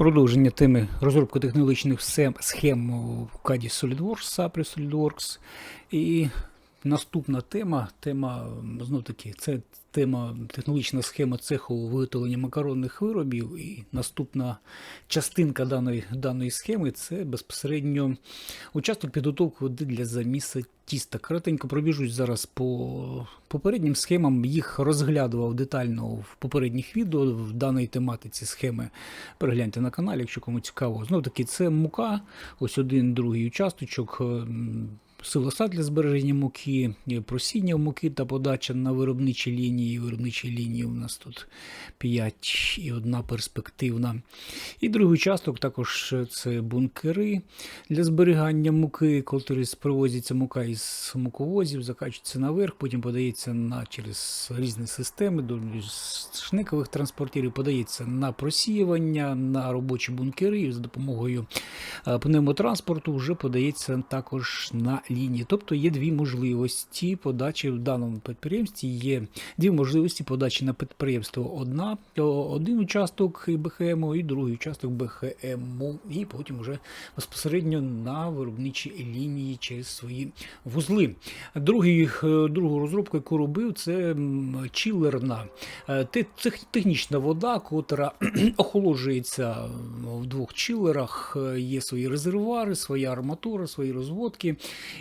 Продовження теми розробки технологічних схем в каді SolidWorks, SAP SolidWorks. І наступна тема, тема знов таки, це тема технологічна схема цеху виготовлення макаронних виробів. І наступна частинка даної, даної схеми це безпосередньо участок підготовки води для заміса тіста. Кратенько пробіжусь зараз по попереднім схемам. Їх розглядував детально в попередніх відео в даної тематиці схеми. Перегляньте на каналі, якщо кому цікаво. Знов таки, це мука, ось один другий участочок. Силосад для збереження муки, просіння муки та подача на виробничі лінії. Виробничі лінії у нас тут 5 і одна перспективна. І другий участок також це бункери для зберігання муки, коли привозиться мука із муковозів, закачується наверх, потім подається на через різні системи до шникових транспортерів, подається на просіювання, на робочі бункери і за допомогою е, пневмотранспорту вже подається також на лінії. Тобто є дві можливості подачі в даному підприємстві. Є дві можливості подачі на підприємство. Одна один участок БХМ і другий участок БХМ, і потім вже безпосередньо на виробничі лінії через свої вузли. Другий, е, другу розробку, яку робив, це м, чилерна е, те- тех- технічна вода, котра охолоджується в двох чилерах. Е, Є свої резервуари, своя арматура, свої розводки.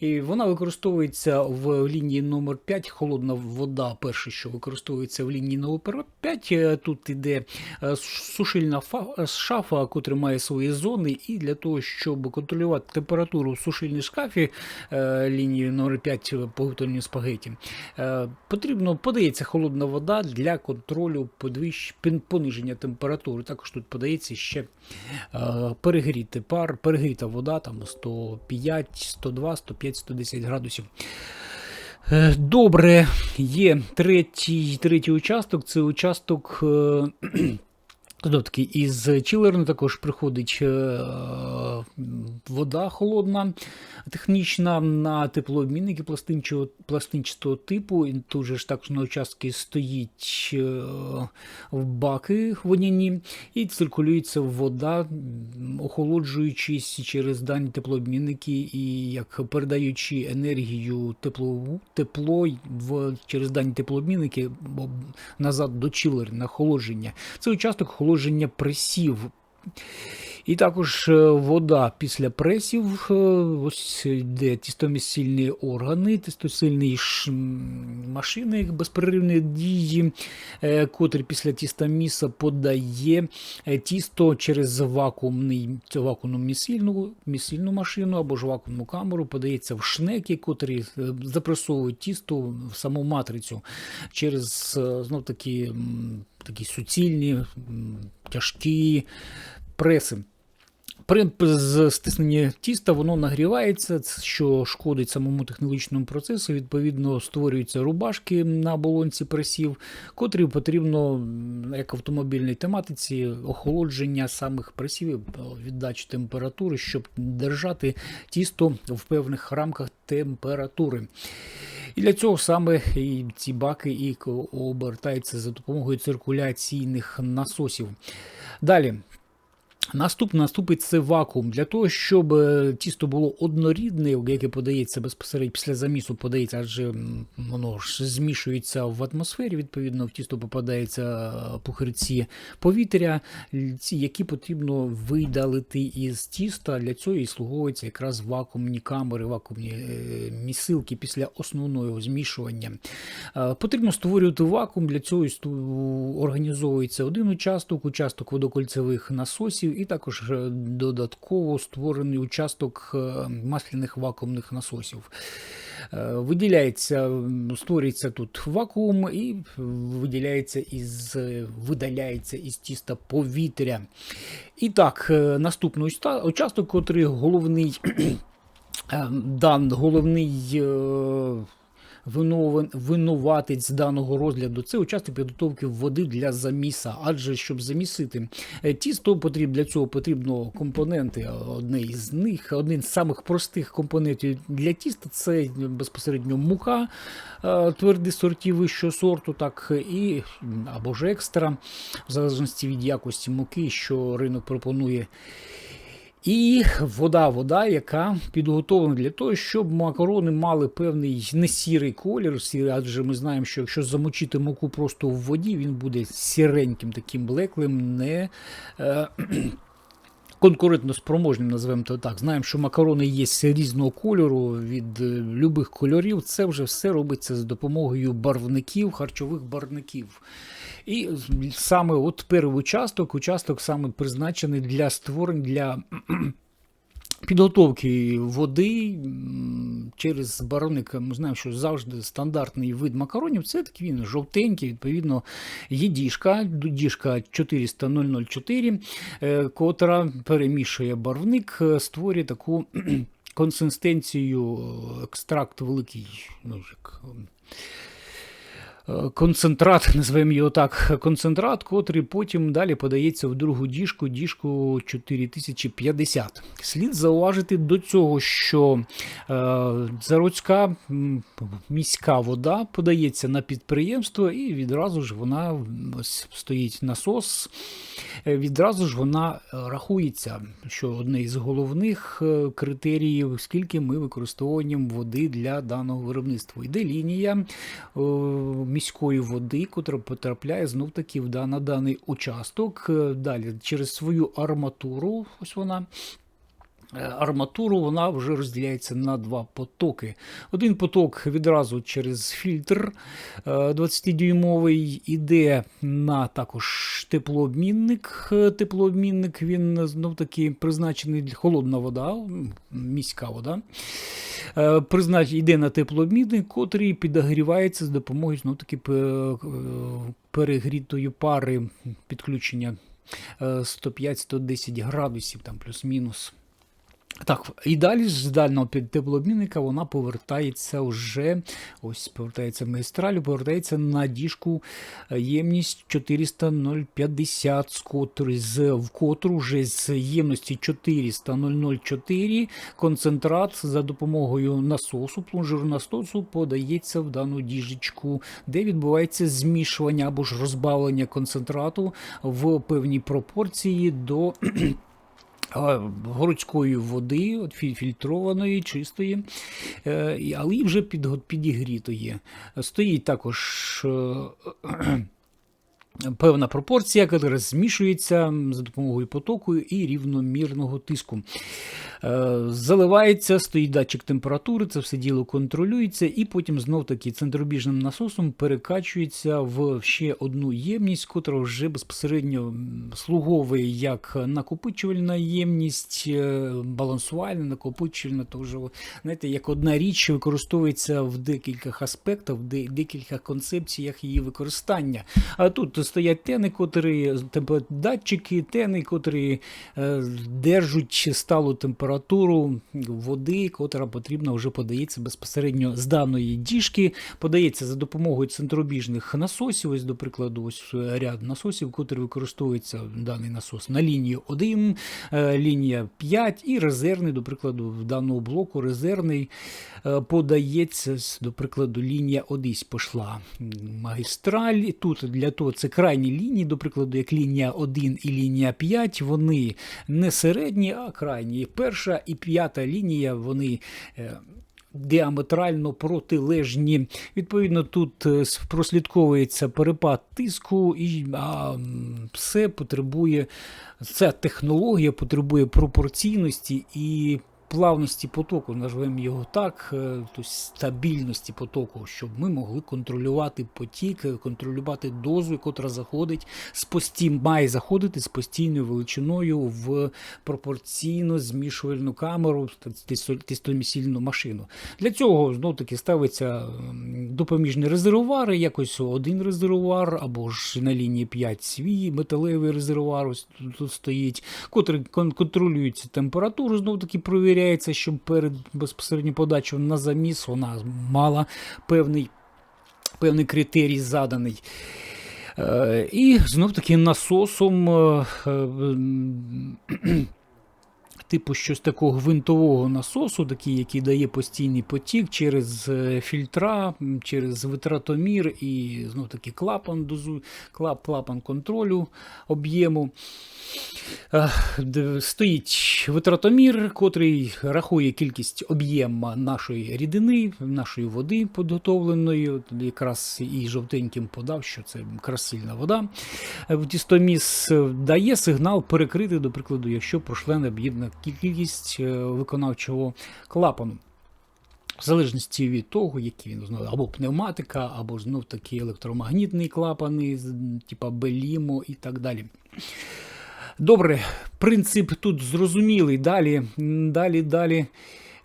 І вона використовується в лінії номер 5 Холодна вода, перше, що використовується в лінії номер 5 Е, Тут іде е, сушильна шафа, котра має свої зони, і для того, щоб контролювати температуру в сушильній шкафі е, лінії номер 5 по виготовленню спагеті, е, потрібно подається холодна вода для контролю подвищ, пониження температури. Також тут подається ще е, перегріти пар, перегріта вода, там 105, 102, 105, 110 градусів. Е, Добре, є третій, третій участок. Це участок. Таки, із чилерну також приходить е, вода холодна, технічна на теплообмінники пластинчатого типу. І тут же ж також на участки стоїть е, баки водяні і циркулюється вода, охолоджуючись через дані теплообмінники і як передаючи енергію теплову, тепло в, через дані теплообмінники об- назад до чилер на охолодження. Це участок охолодження пресів. І також е, вода після пресів, е, ось де тістомісильні органи, тістосильні машини безперервної дії, е, котрі після тістоміса подає тісто через вакуумний, вакуумну місильну, місильну машину або ж вакуумну камеру, подається в шнеки, котрі запресовують тісто в саму матрицю через знов таки такі суцільні, тяжкі преси. При з- стисненні тіста воно нагрівається, що шкодить самому технологічному процесу. Відповідно, створюються рубашки на болонці пресів, котрі потрібно, як в автомобільній тематиці, охолодження самих пресів, і віддачу температури, щоб держати тісто в певних рамках температури. І для цього саме і ці баки і обертаються за допомогою циркуляційних насосів. Далі. Наступне наступить це вакуум. Для того, щоб е, тісто було однорідне, яке подається безпосередньо після замісу, подається, адже воно ж змішується в атмосфері, відповідно, в тісто попадаються е, пухирці повітря, які потрібно видалити із тіста. Для цього і слуговуються якраз вакуумні камери, вакуумні е, місилки після основного змішування. Потрібно створювати вакуум, для цього організовується один участок, участок водокольцевих насосів, і також е, додатково створений участок е, масляних вакуумних насосів. Е, Виділяється, створюється тут вакуум і виділяється із, видаляється із тіста повітря. І так, наступний участок, котрий головний, дан, головний. Виновен, винуватець даного розгляду це учасник підготовки води для заміса. Адже щоб замісити е, тісто, потрібно для цього потрібно компоненти. Одне із них, один з самих простих компонентів для тіста це безпосередньо мука, е, тверді сортів вищого сорту, так і або ж екстра, в залежності від якості муки, що ринок пропонує. І вода, вода, яка підготовлена для того, щоб макарони мали певний не сірий колір, адже ми знаємо, що якщо замочити муку просто в воді, він буде сіреньким, таким блеклим, не е, конкурентно спроможним, називаємо то так. Знаємо, що макарони є різного кольору від е, любих кольорів. Це вже все робиться за допомогою барвників, харчових барвників. І саме от перший участок, участок саме призначений для створень для підготовки води через барвник. Ми знаємо, що завжди стандартний вид макаронів це такий він жовтенький, відповідно, є діжка, діжка 400 е, котра перемішує барвник, е, створює таку консистенцію е, екстракт великий. ну, як, Концентрат, називаємо його так, концентрат, котрий потім далі подається в другу діжку, діжку 4050. Слід зауважити до цього, що е, зародська міська вода подається на підприємство, і відразу ж вона ось стоїть насос, е, відразу ж вона е, рахується, що одне із головних критеріїв, скільки ми використовуємо води для даного виробництва. Йде лінія міської води, котра потрапляє знов таки на даний участок. Е, Далі через свою арматуру, ось вона. Е, Арматуру вона вже розділяється на два потоки. Один поток відразу через фільтр е, 20-дюймовий іде на також теплообмінник. Е, Теплообмінник він знов таки призначений для холодна вода, міська вода. Е, Признач йде на теплообмінник, котрий підогрівається з допомогою знов таки е, перегрітої пари підключення е, 105-110 градусів, там плюс-мінус. Так, і далі з дальнього під- теплообмінника вона повертається вже, ось повертається в магістралю, повертається на діжку е, ємність 400-050, з котрої з в котру вже з ємності 400-004 концентрат за допомогою насосу, плунжеру насосу подається в дану діжечку, де відбувається змішування або ж розбавлення концентрату в певній пропорції до городської води, от фільтрованої, чистої, е, але вже підігрітої. Стоїть також е, певна пропорція, яка змішується за допомогою потоку і рівномірного тиску. Е, Заливається, стоїть датчик температури, це все діло контролюється, і потім знов таки центробіжним насосом перекачується в ще одну ємність, котра вже безпосередньо слуговує як накопичувальна ємність, е, балансувальна, накопичувальна, то вже знаєте, як одна річ використовується в декількох аспектах, в декількох концепціях її використання. А тут стоять тени, котрі темпе- датчики, тени, котрі е, держать сталу температуру води, котра потрібна вже подається безпосередньо з даної діжки, подається за допомогою центробіжних насосів. Ось, до прикладу, ось ряд насосів, котрі використовується даний насос на лінії 1, е, лінія 5 і резервний, до прикладу, в даному блоку резервний е, подається, до прикладу, лінія одись пішла магістраль. Тут для того це крайні лінії, до прикладу, як лінія 1 і лінія 5, вони не середні, а крайні. Перша і п'ята лінія, вони. е, Діаметрально протилежні. Відповідно, тут е, прослідковується перепад тиску, і а, все потребує, ця технологія потребує пропорційності і плавності потоку, назвемо його так, е, тобто стабільності потоку, щоб ми могли контролювати потік, е, контролювати дозу, котра заходить з постій, має заходити з постійною величиною в пропорційно змішувальну камеру, тестомісільну машину. Для цього знов таки ставиться допоміжні резервуари, якось один резервуар, або ж на лінії 5 свій металевий резервуар ось тут стоїть, котрий контролюється температуру, знов таки провіряє виявляється, що перед безпосередньо подачею на заміс вона мала певний, певний критерій заданий. Е, І знов таки насосом. Типу щось такого гвинтового насосу, такий, який дає постійний потік через е, фільтра, через витратомір і знов таки клапан дозу, клап, клапан контролю об'єму. Стоїть витратомір, котрий рахує кількість об'єма нашої рідини, нашої води підготовленої. Якраз і жовтеньким подав, що це красильна вода. Е, Тістоміс е, дає сигнал перекрити, до прикладу, якщо прошлена об'єднана кількість е, виконавчого клапану. В залежності від того, які він знову або пневматика, або знов таки електромагнітні клапани, типа Белімо і так далі. Добре, принцип тут зрозумілий. Далі, далі, далі.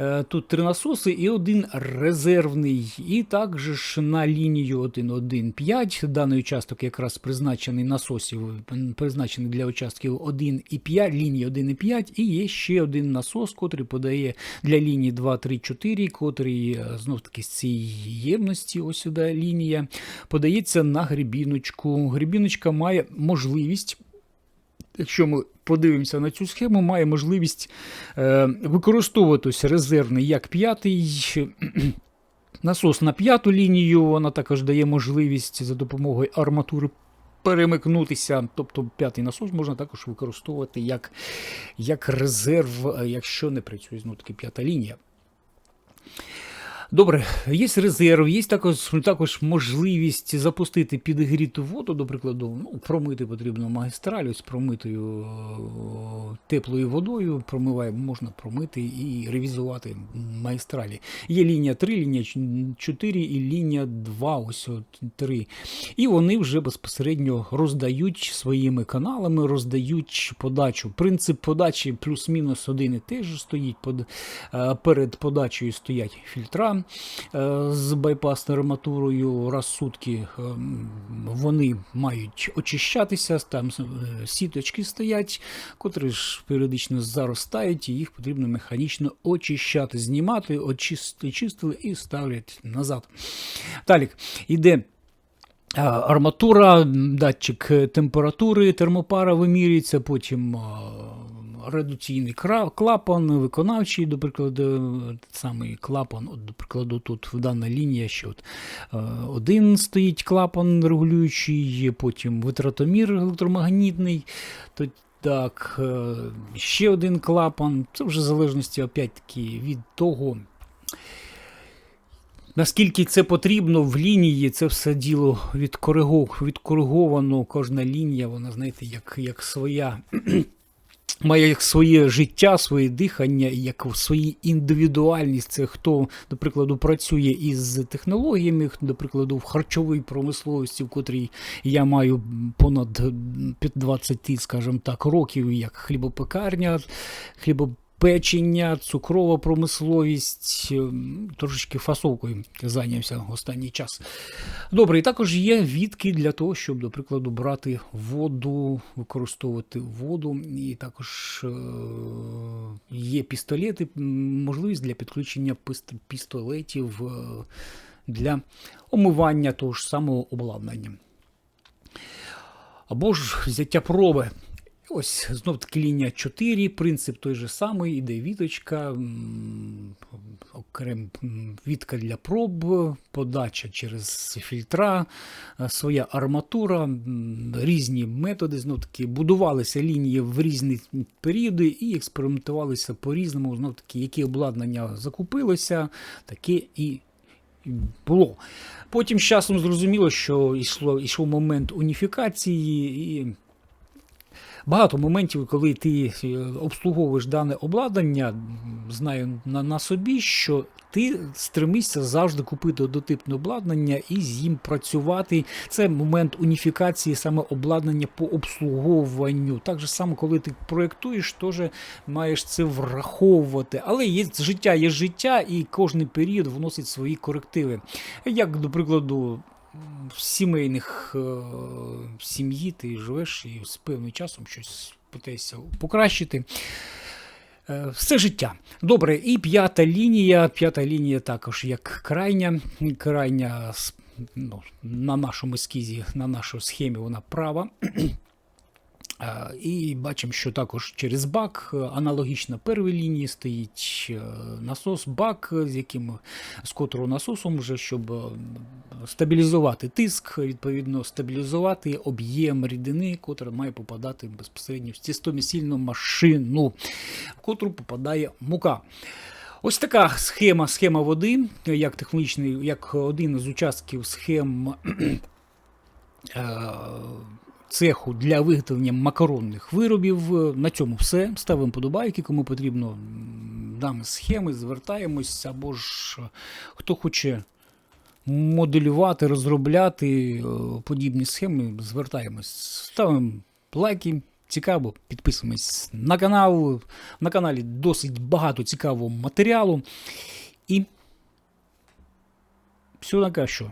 Е, Тут три насоси і один резервний. І також на лінію 1.1.5. Даний участок якраз призначений насосів, призначений для участків 1.5, лінії 1.5. І є ще один насос, котрий подає для лінії 2, 3, 4, котрий е, знов таки з цієї ємності, ось сюди лінія, подається на грибіночку. Грибіночка має можливість якщо ми подивимося на цю схему, має можливість е, використовуватись резервний як п'ятий. Насос на п'яту лінію, вона також дає можливість за допомогою арматури перемикнутися. Тобто п'ятий насос можна також використовувати як, як резерв, е, якщо не працює знову таки п'ята лінія. Добре, є резерв, є також, також можливість запустити підігріту воду, до прикладу, ну, промити потрібно магістраль, ось промитою е, теплою водою, промиває, можна промити і ревізувати магістралі. Є лінія 3, лінія 4 і лінія 2, ось 3. І вони вже безпосередньо роздають своїми каналами, роздають подачу. Принцип подачі плюс-мінус один і теж стоїть. Е, перед подачею стоять фільтра е, з байпасною арматурою. Раз в сутки е, вони мають очищатися, там е, сіточки стоять, котрі ж періодично заростають, і їх потрібно механічно очищати, знімати, очистили, чистили і ставлять назад. Далі йде. А, Арматура, датчик температури, термопара вимірюється, потім редуційний клапан, виконавчий, до прикладу, е, самий клапан, от, до прикладу, тут в дана лінія, що от, е, один стоїть клапан регулюючий, потім витратомір електромагнітний. То, так, е, ще один клапан. Це вже в залежності опять-таки від того, Наскільки це потрібно в лінії, це все діло відкориговано. Кожна лінія, вона, знаєте, як, як своя. Має своє життя, своє дихання, як свої індивідуальність. Це хто, до прикладу, працює із технологіями, до прикладу, в харчовій промисловості, в котрій я маю понад 20, скажімо так, років, як хлібопекарня, хлібопечення, цукрова промисловість, ем, трошечки фасовкою зайнявся останній час. Добре, і також є відки для того, щоб, до прикладу, брати воду, використовувати воду. І також е, є пістолети, можливість для підключення пістолетів е, для омивання того ж самого обладнання. Або ж взяття проби. Ось знов таки лінія 4, принцип той же самий, іде віточка, окрем вітка для проб, подача через фільтра, е, своя арматура, різні методи. Знов таки будувалися лінії в різні періоди і експериментувалися по-різному. Знов таки, які обладнання закупилося, таке і було. Потім з часом зрозуміло, що йшло, йшов момент уніфікації і. Багато моментів, коли ти е, обслуговуєш дане обладнання, знаю на, на собі, що ти стремишся завжди купити однотипне обладнання і з ним працювати. Це момент уніфікації саме обладнання по обслуговуванню. Так же само, коли ти проєктуєш, теж маєш це враховувати. Але є життя, є життя, і кожний період вносить свої корективи. Як, до прикладу, сімейних е, сім'ї ти живеш і з певним часом щось питаєшся покращити. Е, Все життя. Добре, і п'ята лінія. П'ята лінія також як крайня. Крайня ну, на нашому ескізі, на нашій схемі вона права. Е, І бачимо, що також через бак е, аналогічно первій лінії стоїть е, насос бак, з яким з котрого насосом вже, щоб стабілізувати тиск, відповідно, стабілізувати об'єм рідини, котра має попадати безпосередньо в цістомісільну машину, в котру попадає мука. Ось така схема, схема води, як технологічний, як один із участків схем цеху для виготовлення макаронних виробів. На цьому все. Ставимо подобайки, кому потрібно м, дані схеми, звертаємось, або ж е, хто хоче моделювати, розробляти е, подібні схеми, звертаємось. Ставимо лайки. Цікаво, підписуємось на канал. На каналі досить багато цікавого матеріалу. І всього найкращого.